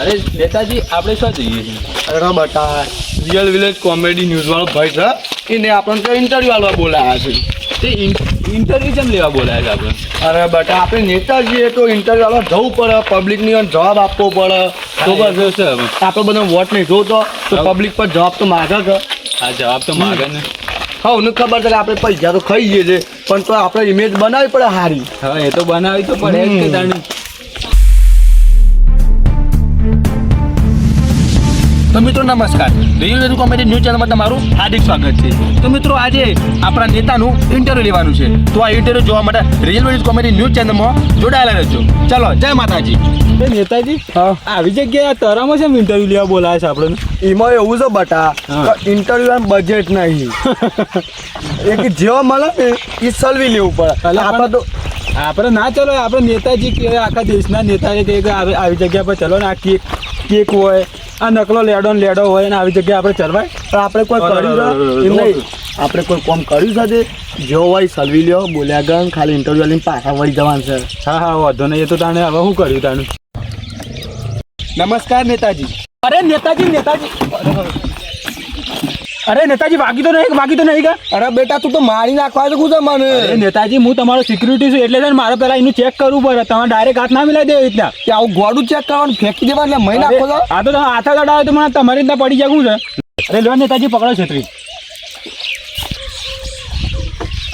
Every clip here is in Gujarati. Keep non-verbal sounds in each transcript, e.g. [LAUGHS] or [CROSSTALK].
અરે નેતાજી આપણે શું જઈએ છીએ અરે બટા રિયલ વિલેજ કોમેડી ન્યૂઝ વાળો ભાઈ છે એને આપણને તો ઇન્ટરવ્યુ આલવા બોલાયા છે. તે ઇન્ટરવ્યુ કેમ લેવા બોલાયા છે આપણે અરે બટા આપણે નેતાજીએ તો ઇન્ટરવ્યુ આલવા જવું પડે પબ્લિકની જવાબ આપવો પડે. તો બસ છે આપણે બધા વોટ નહીં જોતો તો પબ્લિક પર જવાબ તો માગે છે. હા જવાબ તો માગે ને. હા ને ખબર છે કે આપણે પૈસા તો ખાઈ જઈએ છે પણ તો આપણે ઇમેજ બનાવવી પડે સારી હા એ તો બનાવી તો પડે જ કે તો મિત્રો નમસ્કાર. રિયલ વેલુ કોમેડી ન્યૂઝ ચેનલમાં તમારું હાર્દિક સ્વાગત છે. તો મિત્રો આજે આપણા નેતાનું ઇન્ટરવ્યુ લેવાનું છે. તો આ ઇન્ટરવ્યુ જોવા માટે રિયલ વેલુ કોમેડી ન્યૂઝ ચેનલમાં જોડાયેલા રહેજો. ચલો જય માતાજી. એ નેતાજી હા. આવી જગ્યાએ તરામાં છે ઇન્ટરવ્યુ લેવા બોલાય છે આપણને? એમાં એવું છે બટા ઇન્ટરવ્યુ ઇન્ટરવ્યુ બજેટ નહીં. [LAUGHS] એક જેવા મળે ને એ સલવી લેવું પડે. આપણે તો આપણે ના ચલો આપણે નેતાજી કે આખા દેશના નેતાએ કહે કે આવી આવી જગ્યા પર ચલો ને આ કેક કેક હોય આ નકલો લેડો ને લેડો હોય ને આવી જગ્યાએ આપણે ચરવાય. પણ આપણે કોઈ કર્યું. નહીં. આપણે કોઈ કોમ કર્યું છે જો હોય સલવી લ્યો બોલ્યા ગણ ખાલી ઇન્ટરવ્યુ લઈને પાછા વળી જવાનું છે. હા હા વાંધો નહીં. એ તો તાણે હવે શું કર્યું તાણે? નમસ્કાર નેતાજી. અરે નેતાજી નેતાજી. અરે નેતાજી વાગી તો નહીં વાગી તો નહીં કા? અરે બેટા તું તો મારી નાખવા છે કુછ મને. અરે નેતાજી હું તમારો સિક્યુરિટી છું એટલે મારે પહેલા એનું ચેક કરવું પડે. તમે ડાયરેક્ટ હાથ ના મિલાવી દેવી રીતના. કે આવું ગોડું ચેક કરવાનું ફેંકી દેવા એટલે મહી નાખો તો આ તો તમે હાથ લડાવે તો મને તમારી રીતના પડી જાગું છે? અરે લો નેતાજી પકડો છત્રી.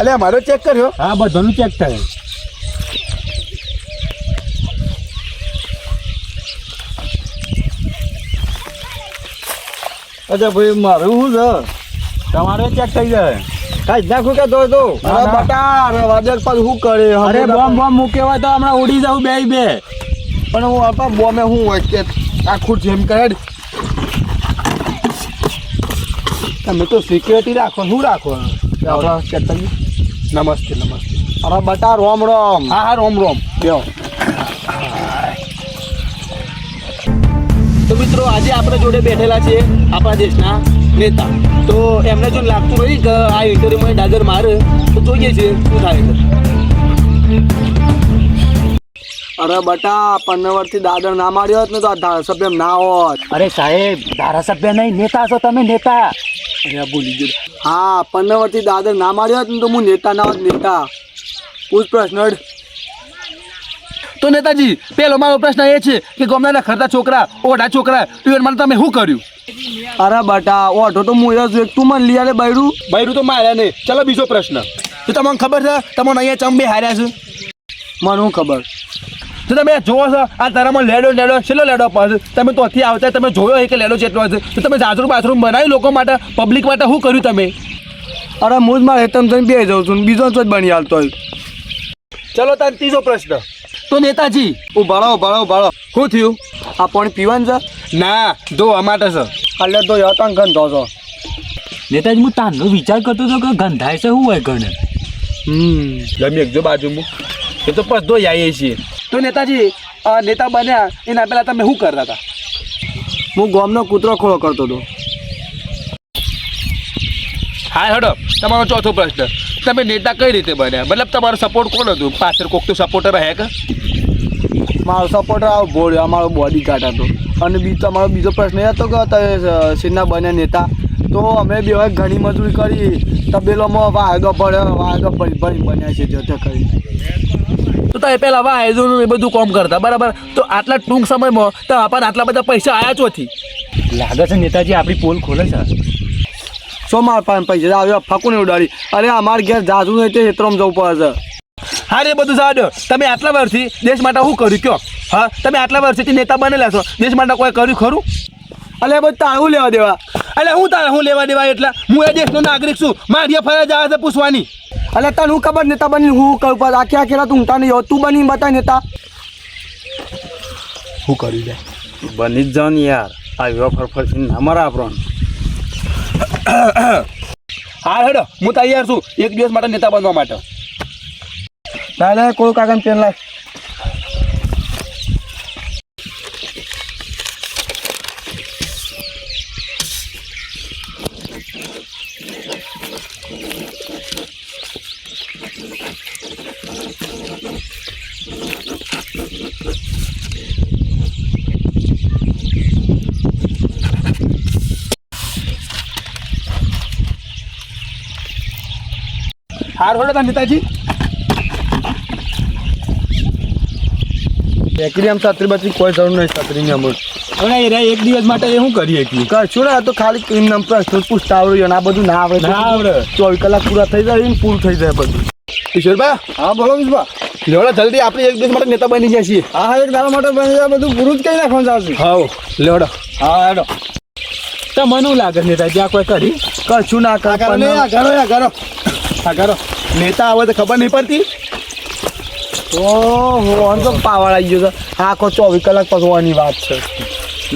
અલે મારો ચેક કર્યો? હા બધાનું ચેક થાય. અચ્છા ભાઈ મારું શું છે? તમારે ચેક થઈ જાય. કાંઈ નાખું કે તો. તો બટા અરે વાદળ પાછું શું કરે? અરે બોમ્બ બોમ્બ બોમ્બ હોય તો હમણાં ઉડી જાવ બે બે. પણ હું આપા બોમે હું હોય કે આખું જેમ કરે તમે તો સિક્યુરિટી રાખો શું રાખો? નમસ્તે નમસ્તે. અરે બટા રોમ રોમ. હા હા રોમ રોમ. બેહો. મિત્રો આજે આપણે જોડે બેઠેલા છે આપણા દેશના નેતા. તો એમને જો લાગતું હોય કે આ ઇન્ટરવ્યુમાં ડાગર મારે તો જોઈએ છે શું થાય છે. અરે બટા પન્નવરથી દાદર ના માર્યો હોત ને તો આ ધારાસભ્ય ના હોત. અરે સાહેબ ધારાસભ્ય નહીં નેતા છો તમે નેતા. અરે ભૂલી ગયો. હા પન્નવરથી દાદર ના માર્યો હોત ને તો હું નેતા ના હોત નેતા. પૂછ પ્રશ્ન. તો નેતાજી પેલો મારો પ્રશ્ન એ છે કે ગામના ખરતા છોકરા ઓઢા છોકરા મને તમે શું કર્યું? અરે બટા ઓઢો તો હું છું તું મને લઈ આલે બૈરું. બૈરું તો માર્યા નહીં. ચલો બીજો પ્રશ્ન. તો તમને ખબર છે તમને અહીંયા ચંબે હાર્યા છે? મને શું ખબર? તો તમે જોવો છો આ તારામાં લેડો લેડો છેલ્લો લેડો પાસે તમે તો ત્યાંથી આવતા તમે જોયો કે લેડો જેટલો હશે તો તમે જાજરૂ બાથરૂમ બનાવ્યું લોકો માટે પબ્લિક માટે શું કર્યું તમે? અરે હું જ મારે હેતમ થઈને બે જાઉં છું બીજો જ બની હાલતો હોય. ચલો તાર ત્રીજો પ્રશ્ન. તો નેતાજી. ઉભાળો ઉભાળો ઉભાળો શું થયું? આ પાણી પીવાનું છે? ના ધોવા માટે છે. એટલે તો યતન ગંધો છો નેતાજી હું તાનો વિચાર કરતો હતો કે ગંધાય છે શું હોય ગણે હમ. જમી એકજો બાજુમાં એ તો બસ ધોઈ આવીએ છીએ. તો નેતાજી આ નેતા બન્યા એના પહેલાં તમે શું કરતા હતા? હું ગોમનો કૂતરો ખોળો કરતો હતો. હા હડો. તમારો ચોથો પ્રશ્ન. તમે નેતા કઈ રીતે બન્યા? મતલબ તમારો સપોર્ટ કોણ હતું? પાછળ કોક તો સપોર્ટર હે કે? મારો સપોર્ટર આવો ભોળ્યો અમારો બોડી ગાર્ડ હતો. અને બીજો અમારો બીજો પ્રશ્ન એ હતો કે તમે સિન્ના બન્યા નેતા? તો અમે બે હવે ઘણી મજૂરી કરી. તબેલોમાં વાઘ પડે વાઘ પડી ભરી બન્યા છે જતે કરી તો તમે પહેલાં વાયદોનું એ બધું કામ કરતા બરાબર? તો આટલા ટૂંક સમયમાં તો આપણને આટલા બધા પૈસા આવ્યા ચોથી? લાગે છે નેતાજી આપણી પોલ ખોલે છે? સો માર પાસે પૈસા? આવ્યો ફકુને ઉડાડી. અરે અમારે ઘેર જાજુ નહીં તે હેતરોમાં જવું પડે હા એ બધું સાડ્યો તમે આટલા વર્ષથી દેશ માટે શું કર્યું? કયો? હા તમે આટલા વર્ષથી નેતા બનેલા છો. દેશ માટે કોઈ કર્યું ખરું? અલે બધું તારું લેવા દેવા. એટલે હું તારે હું લેવા દેવા એટલે? હું એ દેશનો નાગરિક છું. મારી ફરજ આવે છે પૂછવાની. અલે તને હું ખબર નેતા બની હું કરું પર આખી આખી રાત ઊંઘતા નહીં તું બની બતાય નેતા. શું કર્યું જાય બની જ જાઓ યાર. આ વિવાહ ફરફર અમારા આપણો હા હેડો. હું તૈયાર છું એક દિવસ માટે નેતા બનવા માટે. नाही नाही कोळ कागन पेन लाव हार होडत आम्ही ताजी એકરી આમ છત્રી બત્રી કોઈ જરૂર નહીં છત્રીની અમુક. હવે એ રહ્યા એક દિવસ માટે એ શું કરીએ કે કશું ને તો ખાલી નામ પ્રશ્ન પૂછતા આવડ્યું અને આ બધું ના આવડે ના આવડે. ચોવીસ કલાક પૂરા થઈ જાય ને પૂરું થઈ જાય બધું. કિશોરભાઈ હા બોલો વિશ્વા લેવડો જલ્દી આપણે એક દિવસ માટે નેતા બની ગયા છીએ. હા એક દાડા માટે બની જાય બધું પૂરું જ કઈ નાખવાનું ચાલશે. હા લેવડો. હા હેડો. તો મને શું લાગે નેતા આ કોઈ કરી? કશું ના કાકા કરો આ ઘરો. નેતા આવે તો ખબર નહીં પડતી. ઓહો આમ તો પાવર આવી ગયો છે. આખો ચોવીસ કલાક પકવાની વાત છે.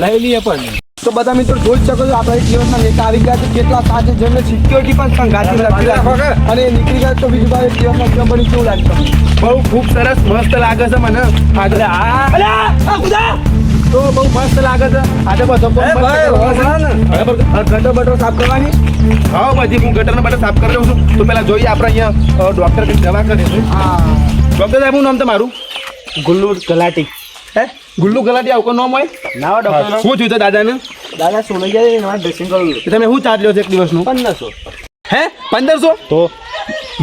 લઈ લઈએ પણ. તો બધા મિત્રો જોઈ શકો છો આપણા એક નેતા આવી ગયા છે. કેટલા સાચે જેમને સિક્યોરિટી પણ સંઘાતી રાખી રાખી. અને નીકળી ગયા તો બીજું ભાઈ જીવનમાં કેમ બની કેવું લાગતું બહુ ખૂબ સરસ મસ્ત લાગે છે મને. આજે આ. તો બહુ મસ્ત લાગે છે. આજે બધો ગટર બટર સાફ કરવાની. હા બધી હું ગટરને બટર સાફ કરી લઉં છું. તો પેલા જોઈએ આપણે અહીંયા ડોક્ટર દવા કરીશું. હા. ડોક્ટર સાહેબ નામ તમારું? ગુલ્લુ ગલાટી. હે? ગુલ્લુ ગલાટી આવું નામ હોય ના ડોક્ટર શું થયું દાદાને? દાદા સોને ગયા ડ્રેસિંગ કરવું તમે શું ચાર્જ લો છો એક દિવસનું? પંદરસો. હે? પંદરસો? તો?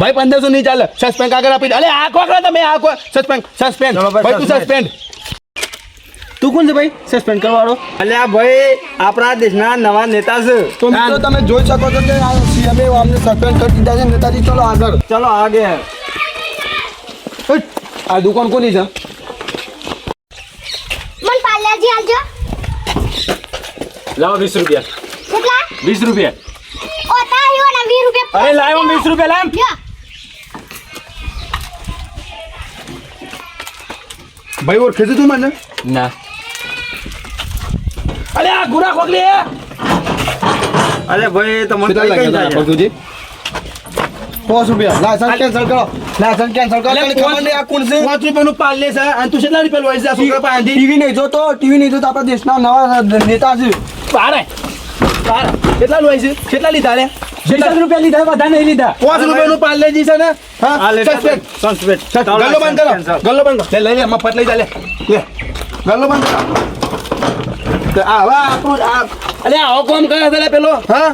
ભાઈ પંદરસો નહીં ચાલે. સસ્પેન્ડ કાગળ આપી દે. અલે આ કોકરા તમે આ કો સસ્પેન્ડ સસ્પેન્ડ ભાઈ, તું સસ્પેન્ડ તું કોણ છે ભાઈ? સસ્પેન્ડ કરવાળો અલ્યા ભાઈ આપણા દેશના નવા નેતા છે. તો મિત્રો તમે જોઈ શકો છો કે આ સીએમએ અમને સસ્પેન્ડ કરી દીધા છે. નેતાજી ચલો આગળ. ચલો આગે. આ દુકાન કોની છે? મન પાર્લેજી આલજો લાવો વીસ રૂપિયા. કેટલા? વીસ રૂપિયા. ઓતા આવ્યો ને 20 રૂપિયા અરે લાવો વીસ રૂપિયા લાવ. ભાઈ ઓર ખેજે તું મને? ના. અરે આ ગુરા ખોકલી અરે ભાઈ તમને કઈ લાગ્યા? બધું તુજી પાંચ રૂપિયા. લાયસન્સ કેન્સલ કરો. લાયસન્સ કેન્સલ કરો. ખબર નહીં આ કોણ છે પાંચ રૂપિયાનું પાર્લે છે અને તું કેટલા રૂપિયા લોય છે આ છોકરા પાસે ટીવી નહીં જોતો ટીવી નહીં જોતો આપણા દેશના નવા નેતા છે. પારે પારે કેટલા લોય છે કેટલા લીધા લે? જેટલા રૂપિયા લીધા બધા નહીં લીધા. પાંચ રૂપિયાનું પાર્લેજી છે ને? હા? સસ્પેન્ડ. સસ્પેન્ડ ગલ્લો બંધ કરો. ગલ્લો બંધ કરો. લે લઈ લે મફત લઈ જા લે. લે. ગલ્લો બંધ કરો. તો આ હવે આપણું આ અલે આવો કોમ કરે છે લે પેલો. હા?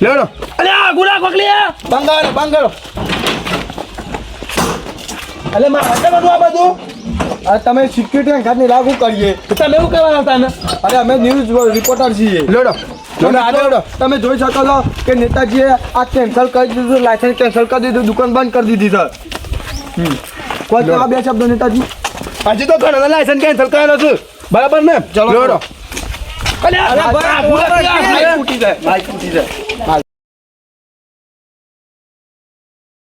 લેવડો. અલે આ ગુરા કોકલી બંગાળો બંગાળો. અલે મારે હટે બધું આ બધું? અરે તમે સિક્યુરિટી ઘરની લાગુ કરીએ. તમે એવું કહેવાના હતા ને? અરે અમે ન્યૂઝ રિપોર્ટર છીએ. લેવડો. તમે જોઈ શકો છો કે નેતાજીએ આ કેન્સલ કરી દીધું લાયસન્સ કેન્સલ કરી દીધું દુકાન બંધ કરી દીધી સર કોઈ આ બે શબ્દો નેતાજી? હજી તો ઘણા લાયસન્સ કેન્સલ કરેલો છે. બરાબર ને? ચલો. લોડો અરે ક્યાં છે? તૂટી જાય. Vale.